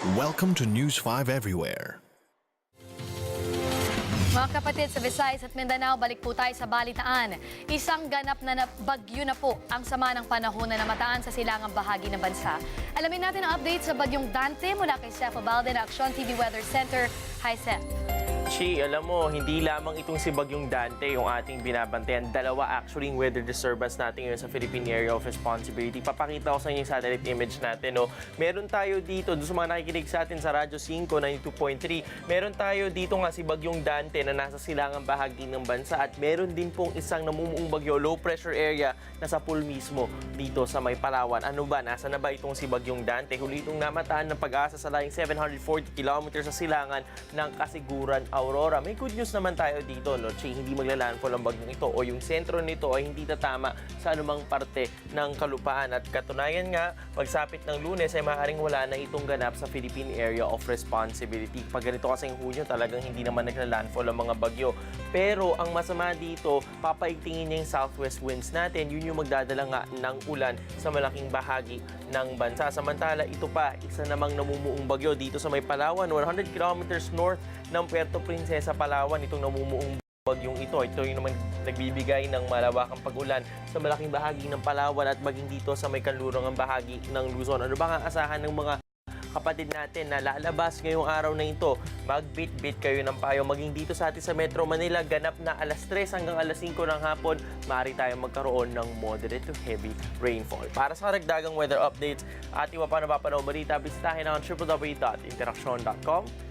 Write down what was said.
Welcome to News 5 Everywhere. Mga kapatid sa Visayas at Mindanao, balik po tayo sa balitaan. Isang ganap na bagyo na po ang sama ng panahon na namataan sa silangang bahagi ng bansa. Alamin natin ang update sa bagyong Dante mula kay Seth Obalde ng Action TV Weather Center. Hi, Seth. Chi, alam mo, hindi lamang itong si Bagyong Dante yung ating binabantayan. Dalawa actually yung weather disturbance natin ngayon sa Philippine Area of Responsibility. Papakita ko sa inyo yung satellite image natin. No? Meron tayo dito, doon sa mga nakikinig sa atin sa Radyo 5, 92.3, meron tayo dito nga si Bagyong Dante na nasa silangang bahagi ng bansa at meron din pong isang namumuong bagyo, low pressure area na sa pool mismo dito sa may Palawan. Ano ba, nasa na ba itong si Bagyong Dante? Huli itong namataan ng pag-asa sa laying 740 kilometers sa silangan ng Kasiguran, Aurora. May good news naman tayo dito, no? Chi, hindi maglalandfall ang bagyong ito o yung sentro nito ay hindi tatama sa anumang parte ng kalupaan. At katunayan nga, pagsapit ng lunes ay maaaring wala na itong ganap sa Philippine Area of Responsibility. Pag ganito kasing Hunyo, talagang hindi naman naglalandfall ang mga bagyo. Pero ang masama dito, papaigtingin niya yung southwest winds natin. Yun yung magdadala nga ng ulan sa malaking bahagi ng bansa. Samantala, ito pa, isa namang namumuong bagyo dito sa may Palawan, 100 kilometers north ng Puerto Princesa, Palawan. Itong namumuong bagyong ito. Ito yung naman nagbibigay ng malawakang pag-ulan sa malaking bahagi ng Palawan at maging dito sa may kanlurang bahagi ng Luzon. Ano ba ang asahan ng mga kapatid natin na lalabas ngayong araw na ito. Magbit-bit kayo ng payo. Maging dito sa atin sa Metro Manila, ganap na alas 3 hanggang alas 5 ng hapon, maaari tayong magkaroon ng moderate to heavy rainfall. Para sa karagdagang weather updates at iba pa na papanaw balita, bisitahin ang www.interaction.com